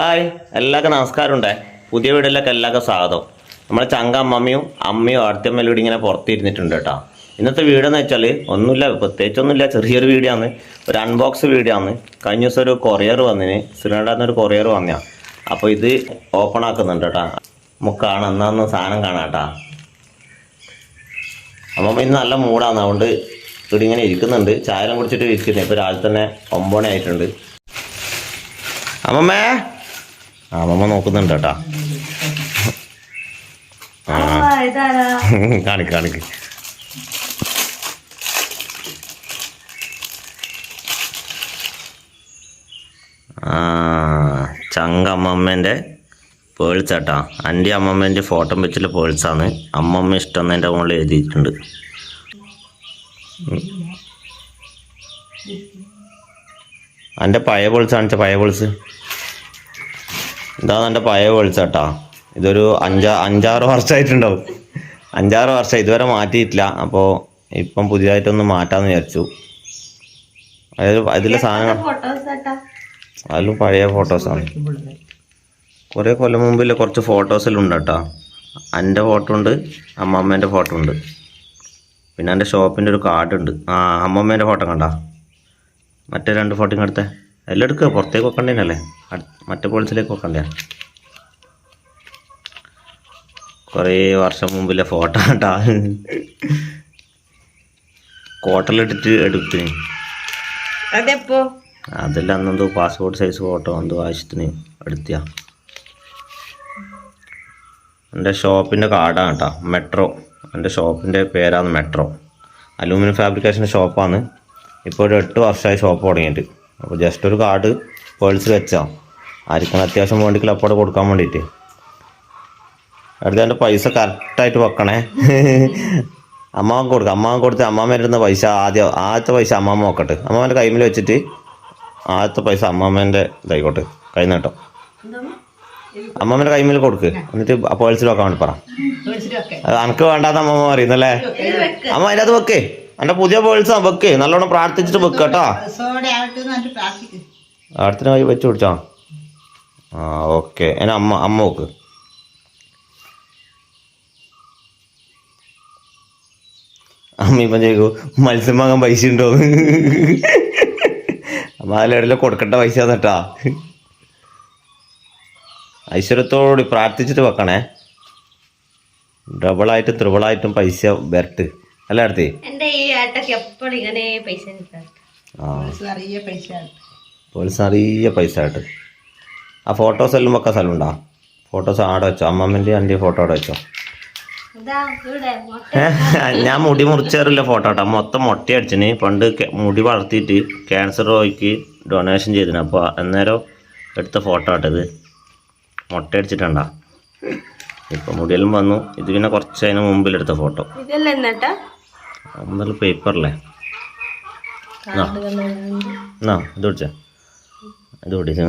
Hi എല്ലാവർക്കും നമസ്കാരം ഉണ്ടേ. പുതിയ വീഡിയോയിലേക്ക് എല്ലാവർക്കും സ്വാഗതം. നമ്മളെ ചങ്ക അമ്മയും അമ്മയും അടുത്തമ്മയിലൂടെ ഇങ്ങനെ പുറത്തിരുന്നിട്ടുണ്ട് കേട്ടോ. ഇന്നത്തെ വീഡിയോ എന്ന് വെച്ചാൽ ഒന്നുമില്ല പ്രത്യേകിച്ചൊന്നുമില്ല ചെറിയൊരു വീഡിയോ ആണ് ഒരു അൺബോക്സ് വീഡിയോ ആണ് കഴിഞ്ഞ ദിവസം ഒരു കൊറിയർ വന്നിന്. സിനിമ ഒരു കൊറിയർ വന്നാ അപ്പോൾ ഇത് ഓപ്പൺ ആക്കുന്നുണ്ട് കേട്ടോ. നമുക്ക് കാണാം സാധനം കാണാം കേട്ടോ. അമ്മമ്മ ഇന്ന് നല്ല മൂടാണ് അതുകൊണ്ട് ഇവിടെ ഇങ്ങനെ ഇരിക്കുന്നുണ്ട്. ചായം കുടിച്ചിട്ട് ഇരിക്കുന്നത് ഇപ്പോൾ രാവിലെ തന്നെ ഒമ്പണി ആയിട്ടുണ്ട്. അമ്മമ്മേ ആ അമ്മമ്മ നോക്കുന്നുണ്ട് കേട്ടാ ആ കാണിക്ക് കാണിക്ക്. ആ ചങ്കമ്മമ്മേന്റെ പേൾസ് കേട്ടാ എന്റെ അമ്മമ്മേന്റെ ഫോട്ടോ വെച്ചുള്ള പേൾസാണ് അമ്മമ്മ ഇഷ്ടം എന്റെ മുകളിൽ എഴുതിയിട്ടുണ്ട്. എന്റെ പഴയ കാണിച്ച പഴയ പേൾസ് ഇതാണ് എന്റെ പഴയ പേൾസ് കേട്ടാ ഇതൊരു അഞ്ചാ അഞ്ചാറ് വർഷമായിട്ടുണ്ടാവും അഞ്ചാറ് വർഷം. ഇതുവരെ മാറ്റിയിട്ടില്ല. അപ്പോൾ ഇപ്പം പുതിയതായിട്ടൊന്ന് മാറ്റാമെന്ന് വിചാരിച്ചു. അതായത് അതിലെ ഏട്ടാ അതിലും പഴയ ഫോട്ടോസാണ് കുറേ കൊല്ലം മുമ്പിൽ കുറച്ച് ഫോട്ടോസിലുണ്ട് കേട്ടോ എന്റെ ഫോട്ടോ ഉണ്ട് അമ്മമ്മേന്റെ ഫോട്ടോ ഉണ്ട്. പിന്നെ എന്റെ ഷോപ്പിന്റെ ഒരു കാർഡ് ഉണ്ട്. ആ അമ്മമ്മേന്റെ ഫോട്ടോ കണ്ട. മറ്റേ രണ്ട് ഫോട്ടോ എടുത്തേ എല്ലാം എടുക്കുക പുറത്തേക്ക് വെക്കണ്ടേനല്ലേ? മറ്റേ പോളിസിലേക്ക് വെക്കണ്ടേ? കുറേ വർഷം മുമ്പിലെ ഫോട്ടോ കേട്ടാ കോട്ടലിട്ടിട്ട് എടുത്തിന് അതെപ്പോ? അതെല്ലാം അന്നെന്തോ പാസ്പോർട്ട് സൈസ് ഫോട്ടോ എന്തോ ആവശ്യത്തിന് എടുത്തിയാ. എന്റെ ഷോപ്പിന്റെ കാർഡാണ് കേട്ടോ മെട്രോ. എന്റെ ഷോപ്പിന്റെ പേരാണ് മെട്രോ. അലൂമിനിയം ഫാബ്രിക്കേഷന്റെ ഷോപ്പാണ്. ഇപ്പോൾ ഒരു എട്ട് വർഷമായി ഷോപ്പ് തുടങ്ങിയിട്ട്. അപ്പോൾ ജസ്റ്റ് ഒരു കാർഡ് പേഴ്സിൽ വെച്ചോ. ആർക്കും അത്യാവശ്യം വേണ്ടിക്കിൽ അപ്പോൾ കൊടുക്കാൻ വേണ്ടിയിട്ട്. അടുത്ത എന്റെ പൈസ കറക്റ്റായിട്ട് വെക്കണേ. അമ്മാവൻ കൊടുക്കുക അമ്മാവൻ കൊടുത്ത് അമ്മാമ്മ ഇരുന്ന പൈസ ആദ്യം ആദ്യത്തെ പൈസ അമ്മാമ്മ നോക്കട്ടെ. അമ്മാമ്മന്റെ കൈമിൽ വെച്ചിട്ട് ആദ്യത്തെ പൈസ അമ്മാമ്മേന്റെ ഇതായിക്കോട്ടെ. കൈ നീട്ടോ അമ്മാമ്മേന്റെ കൈമിൽ കൊടുക്ക്. എന്നിട്ട് പേഴ്സിൽ വെക്കാൻ വേണ്ടി പറ. അനക്ക് വേണ്ടാത്ത അമ്മമ്മ പറയുന്നല്ലേ? അമ്മ അതിനകത്ത് വെക്കേ. എന്റെ പുതിയ പേഴ്സാ വെക്ക്. നല്ലോണം പ്രാർത്ഥിച്ചിട്ട് വെക്ക് കേട്ടോ. അടുത്തിന് കൈ വെച്ച് പിടിച്ചോ ആ ഓക്കെ എന്നെ അമ്മ അമ്മ വെക്ക്. അമ്മ ഇപ്പം ചോദിക്കൂ മത്സ്യം വാങ്ങാൻ പൈസ ഉണ്ടോ? അമ്മ അതിലെല്ലാം കൊടുക്കേണ്ട പൈസ എന്നിട്ടാ ഐശ്വര്യത്തോടുകൂടി പ്രാർത്ഥിച്ചിട്ട് വെക്കണേ. ഡബിളായിട്ടും ത്രിബിളായിട്ടും പൈസ വരട്ട്. അല്ല അടുത്തേ എന്റെ ഈ ആട്ടൊക്കെ എപ്പോഴും ഇങ്ങനെ പൈസ പോലീസ് അറിയ പൈസ ആയിട്ട്. ആ ഫോട്ടോസ് എല്ലാം വെക്കാൻ സ്ഥലമുണ്ടോ? ഫോട്ടോസ് ആടെ വെച്ചോ? അമ്മമ്മന്റെ എന്റെ ഫോട്ടോ അവിടെ വെച്ചോ? ഇതാ ഇവിടെ മുട്ട ഞാൻ മുടി മുറിച്ചേറില്ല ഫോട്ടോ കേട്ടോ മൊത്തം മൊട്ട അടിച്ചിന്. പണ്ട് മുടി വളർത്തിയിട്ട് ക്യാൻസർ രോഗിക്ക് ഡൊണേഷൻ ചെയ്തിന്. അപ്പോൾ അന്നേരം എടുത്ത ഫോട്ടോ ആട്ടത് മുട്ട അടിച്ചിട്ടുണ്ടാ. ഇപ്പം മുടിയെല്ലാം വന്നു. ഇത് പിന്നെ കുറച്ച് അതിന് മുമ്പിൽ എടുത്ത ഫോട്ടോ ഇതല്ല ഒന്നല്ല പേപ്പറല്ലേ ആ. ഇത് പിടിച്ച. ഇത് പിടിച്ചേ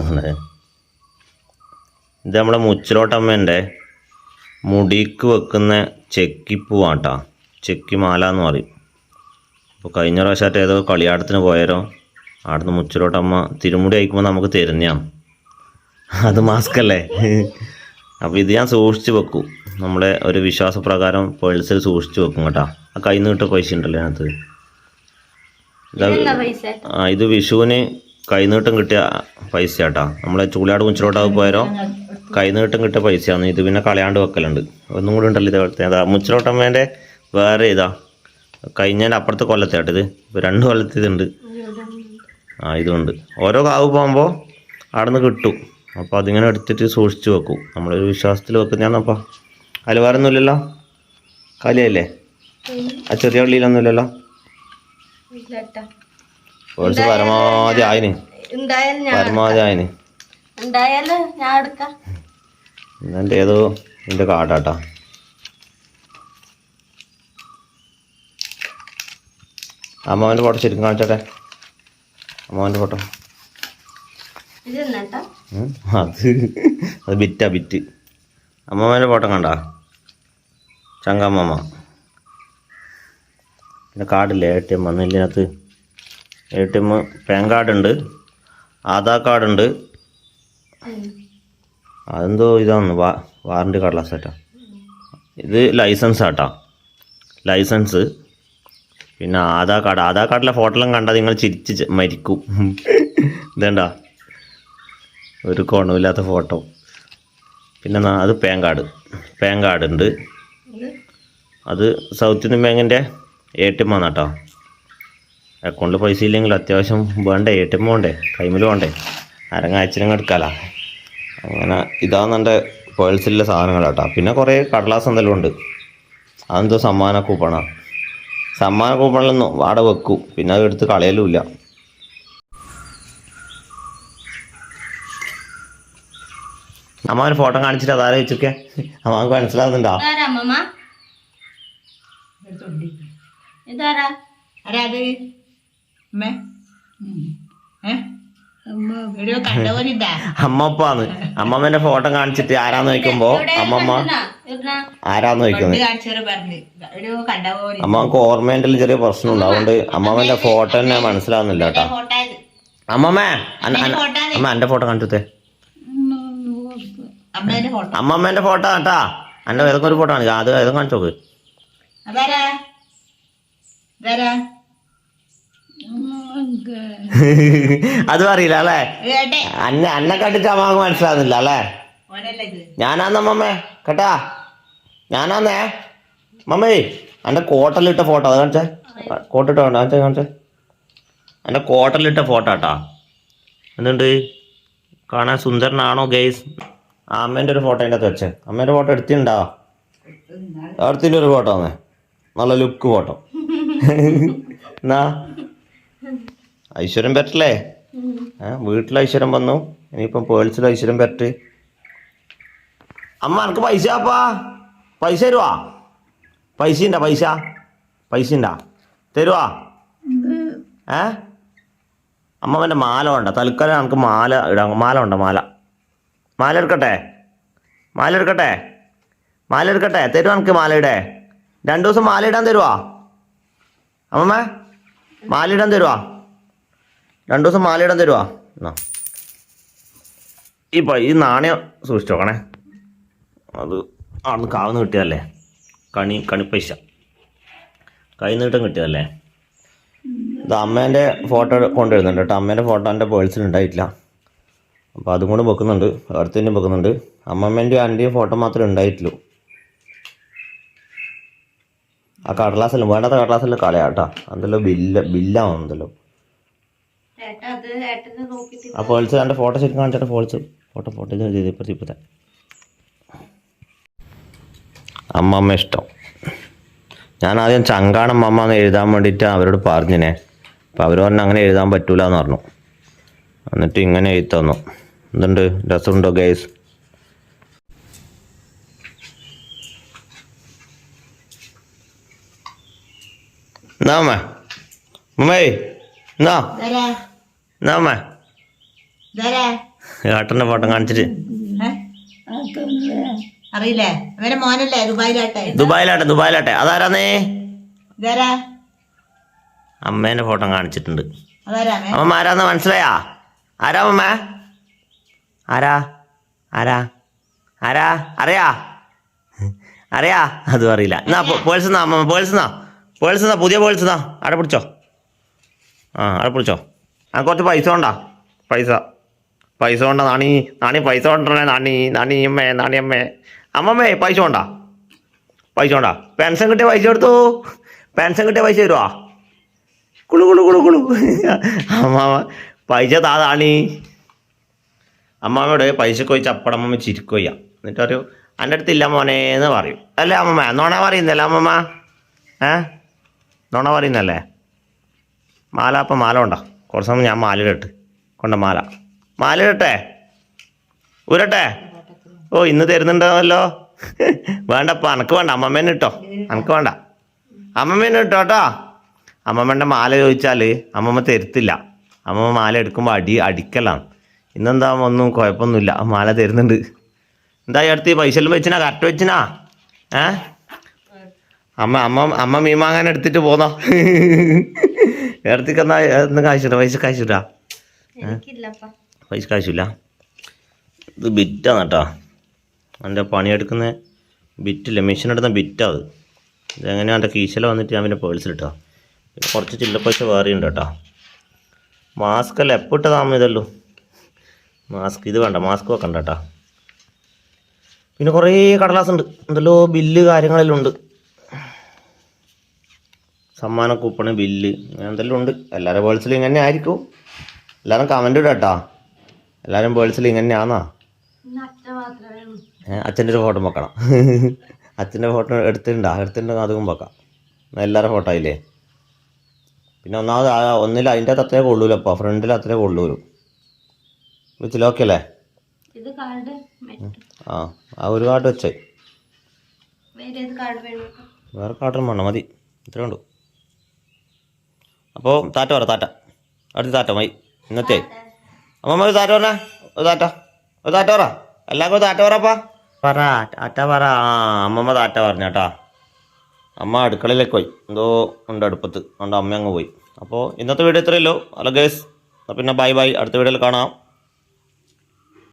ഇത് നമ്മളെ മുച്ചിലോട്ടമ്മേന്റെ മുടിക്ക് വെക്കുന്ന ചെക്കിപ്പൂവാട്ടാ. ചെക്കിമാല എന്ന് പറയും. അപ്പോൾ കഴിഞ്ഞ പ്രാവശ്യമായിട്ട് ഏതോ കളിയാടത്തിന് പോയാലോ അവിടുന്ന് മുച്ചിലോട്ടമ്മ തിരുമുടി അയക്കുമ്പോൾ നമുക്ക് തരുന്നതാണ്. അത് മാസ്ക് അല്ലേ? അപ്പോൾ ഇത് ഞാൻ സൂക്ഷിച്ച് വെക്കും. നമ്മളെ ഒരു വിശ്വാസപ്രകാരം പേഴ്സിൽ സൂക്ഷിച്ചു വെക്കും കേട്ടോ. ആ കയ്യിൽ നിന്ന് കിട്ടിയ പൈസ ഉണ്ടല്ലോ അതിനകത്ത്. ഇതാ ആ ഇത് വിഷുവിന് കൈനീട്ടം കിട്ടിയ പൈസ കേട്ടാ നമ്മളെ ചൂലാട് മുച്ചിലോട്ടാവ് പോയാലോ കൈനീട്ടം കിട്ടിയ പൈസയാണ് ഇത് പിന്നെ കളയാണ്ട് വെക്കലുണ്ട്. ഒന്നും കൂടി ഉണ്ടല്ലോ ഇതേപോലത്തെ അതാ മുച്ചിലോട്ടമ്മേന്റെ വേറെ ഇതാ കഴിഞ്ഞതിന്റെ അപ്പുറത്തെ കൊല്ലത്തെ കേട്ടോ ഇത്. രണ്ട് കൊല്ലത്തെ ഇതുണ്ട്. ആ ഇതുണ്ട്. ഓരോ കാവ് പോകുമ്പോൾ അവിടെ നിന്ന് കിട്ടും. അപ്പോൾ അതിങ്ങനെ എടുത്തിട്ട് സൂക്ഷിച്ച് വെക്കും. നമ്മളൊരു വിശ്വാസത്തിൽ വെക്കുന്നതാണപ്പോൾ അതിൽ വേറെ ഒന്നുമില്ലല്ലോ കാലിയല്ലേ ആ ചെറിയ ഉള്ളിയിലൊന്നുമില്ലല്ലോ കുറച്ച് പരമാവധി ആയിന്. പരമാവധി ആയിന്. എന്റെ ഏതോ എന്റെ കാട്ടാട്ടാ അമ്മാവന്റെ ഫോട്ടോ ശരിക്കും കാണിച്ചോട്ടെ? അമ്മാവന്റെ ഫോട്ടോ. അത് അത് ബിറ്റാ ബിറ്റ്. അമ്മാവന്റെ ഫോട്ടോ കണ്ട? ചങ്കമ്മമ്മ പിന്നെ കാർഡില്ലേ എ ടി എം വന്നില്ലതിനകത്ത് എ ടി എം പാൻ കാർഡുണ്ട് ആധാർ കാർഡുണ്ട്. അതെന്തോ ഇതാണ് വാ വാറണ്ടി കടലാസ് സെറ്റാ. ഇത് ലൈസൻസ് ആട്ടാ ലൈസൻസ് പിന്നെ ആധാർ കാർഡ്. ആധാർ കാർഡിലെ ഫോട്ടോ എല്ലാം കണ്ടാൽ നിങ്ങൾ ചിരിച്ച് മരിക്കും. ഇതേണ്ട? ഒരു കോണവില്ലാത്ത ഫോട്ടോ. പിന്നെ അത് പാൻ കാർഡ്. പാൻ കാർഡ് ഉണ്ട് അത് സൗത്ത് ഇന്ത്യൻ ബാങ്കിന്റെ എ ടി എം ആണ് കേട്ടോ അക്കൗണ്ടിൽ പൈസ ഇല്ലെങ്കിൽ അത്യാവശ്യം വേണ്ടേ എ ടി എം വേണ്ടേ കൈമിൽ വേണ്ടേ അരങ്ങാഴ്ചനും എടുക്കാല. അങ്ങനെ ഇതാണ് എന്റെ പേഴ്സിലെ സാധനങ്ങൾ കേട്ടോ പിന്നെ കുറേ കടലാസ് എന്തെങ്കിലും ഉണ്ട്. അതെന്തോ സമ്മാന കൂപ്പണാണ് സമ്മാന കൂപ്പണിലൊന്നും അവിടെ വെക്കും. പിന്നെ അത് എടുത്ത് കളയലുമില്ല അമ്മാവന് ഫോട്ടോ കാണിച്ചിട്ട് അതാരെ വെച്ചൊക്കെ അമ്മയ്ക്ക് മനസ്സിലാവുന്നുണ്ടോ? അമ്മപ്പാന്ന്. അമ്മമ്മന്റെ ഫോട്ടോ കാണിച്ചിട്ട് ആരാന്ന് ചോദിക്കുമ്പോ അമ്മമ്മ ആരാന്ന് കണ്ടവരി അമ്മയ്ക്ക് ഓർമ്മേന്റെ ചെറിയ പ്രശ്നമുണ്ട്. അതുകൊണ്ട് അമ്മമ്മന്റെ ഫോട്ടോ തന്നെ മനസ്സിലാവുന്നില്ല കേട്ടോ. അമ്മമ്മ അമ്മ എന്റെ ഫോട്ടോ കാണിച്ചേ അമ്മമ്മേന്റെ ഫോട്ടോ കേട്ടാ. അന്റെ ഏതൊക്കെ ഒരു ഫോട്ടോ ആണ് അത് ഏതൊക്കെ കാണിച്ചു നോക്ക്. അത് അറിയില്ല അല്ലേ? അന്നെ അന്നെ കണ്ടിട്ട് അമ്മയ്ക്ക് മനസ്സിലാവുന്നില്ല അല്ലേ? ഞാനാന്ന് അമ്മമ്മേ. കേട്ടാ? ഞാനാന്നേ. മമ്മേ അന്റെ കോട്ടലിട്ട ഫോട്ടോ. അത് കാണിച്ചേ. കോട്ടിട്ടോ? കാണിച്ചേ കാണിച്ചേ. എന്റെ കോട്ടലിട്ട ഫോട്ടോ കേട്ടാ. എന്തുണ്ട്? കാണാൻ സുന്ദരനാണോ ഗെയ്സ് അമ്മേന്റെ ഒരു ഫോട്ടോ അതിന്റെ അകത്ത് വെച്ചേ. അമ്മേന്റെ ഫോട്ടോ എടുത്തിട്ടുണ്ടോ? എടുത്തിന്റെ ഒരു ഫോട്ടോ ആണേ നല്ല ലുക്ക് ഫോട്ടോ. എന്നാ? ഐശ്വര്യം പറ്റല്ലേ? വീട്ടിൽ ഐശ്വര്യം വന്നു. ഇനിയിപ്പം പേഴ്സിൽ ഐശ്വര്യം പറ്റ്. അമ്മ എനിക്ക് പൈസ അപ്പാ പൈസ തരുവാ? പൈസ ഉണ്ടാ പൈസ? പൈസ ഉണ്ടാ തരുവാ ഏ? അമ്മ അവന്റെ മാല വേണ്ട തൽക്കാലം എനിക്ക് മാല ഇടാം മാല ഉണ്ടോ? മാല. മാല എടുക്കട്ടെ മാല എടുക്കട്ടെ മാല തരുവാ എനിക്ക് മാലയുടെ? രണ്ടു ദിവസം മാല ഇടാൻ തരുവാ? അമ്മമ്മ മാല ഇടാൻ തരുവാ? രണ്ടു ദിവസം മാല ഇടാൻ തരുവാ? എന്നാ. ഈ ഈ നാണയം സൂക്ഷിച്ചു നോക്കണേ അത് അവിടുന്ന് കാവുന്ന് കിട്ടിയതല്ലേ? കണി കണിപ്പൈസ. കൈ നീട്ടം കിട്ടിയതല്ലേ? ഇത് അമ്മേന്റെ ഫോട്ടോ കൊണ്ടുവരുന്നുണ്ട് കേട്ടോ. അമ്മേന്റെ ഫോട്ടോ എന്റെ പേഴ്സിൽ ഉണ്ടായിട്ടില്ല. അപ്പോൾ അതും കൂടെ വെക്കുന്നുണ്ട്. അടുത്തതിനും വെക്കുന്നുണ്ട്. അമ്മമ്മേന്റെ ആന്റിയും ഫോട്ടോ മാത്രമേ ഉണ്ടായിട്ടുള്ളൂ. ആ കടലാസെല്ലാം വേണ്ടാത്ത കടലാസെല്ലാം കളയാം കേട്ടോ. അതല്ലോ ബില്ല നോക്കിട്ട് ആ ഫോൾസ് എന്റെ ഫോട്ടോ ശരിക്കും കാണിച്ചിട്ട് ഫോൾസ് ഫോട്ടോ ഫോട്ടോ ചെയ്ത് ഇപ്പോഴത്തെ ഇപ്പോഴത്തെ അമ്മമ്മ ഇഷ്ടം. ഞാൻ ആദ്യം ചങ്കാണം അമ്മ എന്ന് എഴുതാൻ വേണ്ടിയിട്ട് അവരോട് പറഞ്ഞിനെ. അപ്പോൾ അവർ പറഞ്ഞു അങ്ങനെ എഴുതാൻ പറ്റൂല എന്ന് പറഞ്ഞു. എന്നിട്ട് ഇങ്ങനെ എഴുതി തന്നു. എന്തുണ്ട്? രസമുണ്ടോ ഗൈസ് നാമ നാമ ഏട്ടന്റെ ഫോട്ടോ കാണിച്ചിട്ട്. ഏ? അറിയില്ലേ? അവരെ മോനല്ലേ? ദുബായിലാട്ടെ. ദുബായിലാട്ടെ ദുബായിലാട്ടെ. അതാരാന്നേ? അമ്മേന്റെ ഫോട്ടോ കാണിച്ചിട്ടുണ്ട്. അമ്മ ആരാന്ന് മനസ്സിലായാ? ആരാ അമ്മ? ആരാ? ആരാ? ആരാ? അറിയാ? അറിയാ? അതും അറിയില്ല. എന്നാ പേഴ്സ് എന്നാ അമ്മ പേഴ്സ് എന്നാ പുതിയ പേഴ്സ് എന്നാ അവിടെ പിടിച്ചോ? ആ അവിടെ പിടിച്ചോ. ആ കുറച്ച് പൈസ കൊണ്ടാ. പൈസ. പൈസ കൊണ്ടാ നാണി നാണി പൈസ കൊണ്ടേ നാണി നാണി അമ്മേ നാണി അമ്മേ. അമ്മമ്മേ പൈസ കൊണ്ടാ? പൈസ കൊണ്ടാ? പെൻഷൻ കിട്ടിയ പൈസ എടുത്തു. പെൻഷൻ കിട്ടിയ പൈസ തരുവാ? കുളു കുളു കുളു കുളു. അമ്മ പൈസ താ താണി അമ്മാമ്മയോട് പൈസക്ക് പോയി ചപ്പടമ്മ ചിരിക്കൊയ്യ എന്നിട്ട് പറയൂ എന്റെ അടുത്തില്ല മോനെ എന്ന് പറയും. അല്ലേ അമ്മമ്മ നോണ പറയുന്നല്ലേ അമ്മമ്മ ഏ? നോണ പറയുന്നല്ലേ? മാല അപ്പം മാല ഉണ്ടോ കുറച്ച് സമയം ഞാൻ മാല ഇടട്ട്. കൊണ്ട മാല. മാല ഇടട്ടെ? ഊരട്ടെ? ഓ ഇന്ന് തരുന്നുണ്ടാവല്ലോ വേണ്ടപ്പ അനക്ക് വേണ്ട. അമ്മമ്മേനെ ഇട്ടോ. അനക്ക് വേണ്ട. അമ്മമ്മേനെ ഇട്ടോ കേട്ടോ അമ്മമ്മേന്റെ മാല ചോദിച്ചാൽ അമ്മമ്മ തരുത്തില്ല. അമ്മമ്മ മാല എടുക്കുമ്പോൾ അടി അടിക്കലാണ്. ഇന്നെന്താ ഒന്നും കുഴപ്പമൊന്നുമില്ല. മാല തരുന്നുണ്ട്. എന്താ അടുത്ത് പൈസ എല്ലാം വെച്ചിനാ? കറക്റ്റ് വെച്ചിനാ? ഏ? അമ്മ അമ്മ അമ്മ മീൻ വാങ്ങാൻ എടുത്തിട്ട് പോന്നോ? ഇടത്തേക്ക് എന്നാ എന്ന് കാശിട്ടാ പൈസ കാശിട്ടാ പൈസ കാശില്ല? ഇത് ബിറ്റാണ് കേട്ടോ. എന്റെ പണിയെടുക്കുന്ന ബിറ്റില്ല? മെഷീൻ എടുക്കുന്ന ബിറ്റാ അത്. ഇതെങ്ങനെയാണ് എന്റെ കീശല വന്നിട്ട് ഞാൻ പിന്നെ പേഴ്സിലിട്ടോ പിന്നെ കുറച്ച് ചില്ലപ്പൈസ വേറെ ഉണ്ട് കേട്ടോ. മാസ്ക് അല്ല? എപ്പോൾ ഇട്ടതാമ ഇതല്ലോ? മാസ്ക് ഇത് വേണ്ട മാസ്ക് വെക്കണ്ട കേട്ടോ പിന്നെ കുറേ കടലാസ് ഉണ്ട്. എന്തല്ലോ ബില്ല് കാര്യങ്ങളെല്ലാം ഉണ്ട്. സമ്മാന കൂപ്പണ് ബില്ല് അങ്ങനെ എന്തെല്ലാം ഉണ്ട്. എല്ലാവരും ബേൾസിൽ ഇങ്ങനെ ആയിരിക്കും. എല്ലാവരും കമന്റ് ഇടാം കേട്ടോ എല്ലാവരും വേൾസിൽ ഇങ്ങനെ ആന്നാ. അച്ഛന്റെ ഒരു ഫോട്ടോ വെക്കണം. അച്ഛന്റെ ഫോട്ടോ എടുത്തിട്ടുണ്ടാ. എടുത്തിട്ടുണ്ടെങ്കിൽ അതും വെക്കാം. എല്ലാവരുടെ ഫോട്ടോ ആയില്ലേ? പിന്നെ ഒന്നാമത് ഒന്നില്ല ഒന്നിൽ അതിന്റെ അത്രേ കൊള്ളൂലപ്പോൾ ഫ്രണ്ടിൽ അത്രേ കൊള്ളൂലു. അല്ലേ? ഇത് കാർഡ് മെട്രോ ആ ആ ഒരു കാർഡ് വെച്ചേ. വേറെ കാർഡ് വേണം? മതി. ഇത്രേ ഉള്ളൂ. അപ്പോൾ താറ്റ പറ താറ്റ അടുത്ത് താറ്റ മതി. ഇന്നത്തെ. അമ്മ ഒരു താറ്റ പറഞ്ഞ. ഒരു താറ്റ ഒരു താറ്റ പറ. എല്ലാവർക്കും താറ്റ പറപ്പാ പറ അറ്റ പറ. ആ അമ്മമ്മ താറ്റ പറഞ്ഞ കേട്ടാ. അമ്മ അടുക്കളയിലേക്ക് പോയി. എന്തോ ഉണ്ട് അടുപ്പത്ത്. അതുകൊണ്ട് അമ്മ അങ്ങ് പോയി. അപ്പോൾ ഇന്നത്തെ വീഡിയോ ഇത്രയല്ലോ അല്ല ഗേസ് പിന്നെ ബൈ ബൈ അടുത്ത വീഡിയോയിൽ കാണാം.